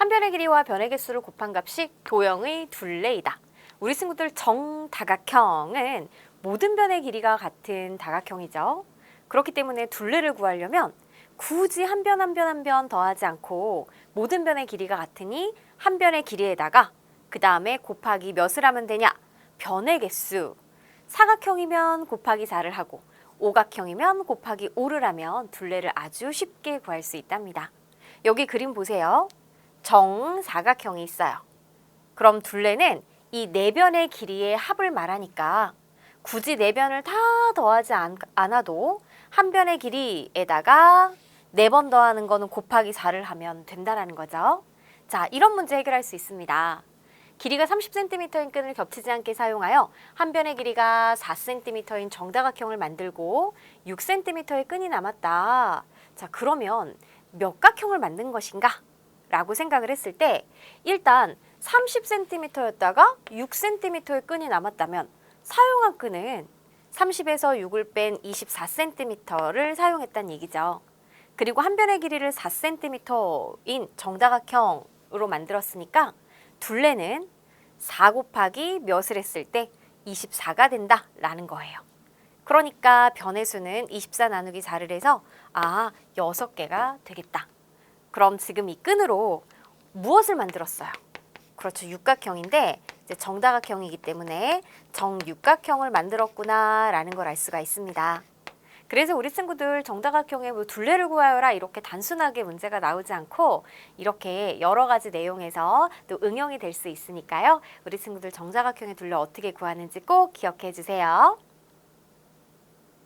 한 변의 길이와 변의 개수를 곱한 값이 도형의 둘레이다. 우리 친구들 정다각형은 모든 변의 길이가 같은 다각형이죠. 그렇기 때문에 둘레를 구하려면 굳이 한 변 한 변 한 변 더하지 않고 모든 변의 길이가 같으니 한 변의 길이에다가 그 다음에 곱하기 몇을 하면 되냐? 변의 개수. 사각형이면 곱하기 4를 하고 오각형이면 곱하기 5를 하면 둘레를 아주 쉽게 구할 수 있답니다. 여기 그림 보세요. 정사각형이 있어요. 그럼 둘레는 이네 변의 길이의 합을 말하니까 굳이 네 변을 다 더하지 않, 않아도 한 변의 길이에다가 네 번 더하는 거는 곱하기 4를 하면 된다라는 거죠. 자, 이런 문제 해결할 수 있습니다. 길이가 30cm인 끈을 겹치지 않게 사용하여 한 변의 길이가 4cm인 정다각형을 만들고 6cm의 끈이 남았다. 자, 그러면 몇 각형을 만든 것인가? 라고 생각을 했을 때 일단 30cm였다가 6cm의 끈이 남았다면 사용한 끈은 30에서 6을 뺀 24cm를 사용했다는 얘기죠. 그리고 한 변의 길이를 4cm인 정다각형으로 만들었으니까 둘레는 4 곱하기 몇을 했을 때 24가 된다라는 거예요. 그러니까 변의 수는 24 나누기 4를 해서 아, 6개가 되겠다. 그럼 지금 이 끈으로 무엇을 만들었어요? 그렇죠. 육각형인데 이제 정다각형이기 때문에 정육각형을 만들었구나라는 걸 알 수가 있습니다. 그래서 우리 친구들 정다각형의 뭐 둘레를 구하여라 이렇게 단순하게 문제가 나오지 않고 이렇게 여러 가지 내용에서 또 응용이 될 수 있으니까요. 우리 친구들 정다각형의 둘레 어떻게 구하는지 꼭 기억해 주세요.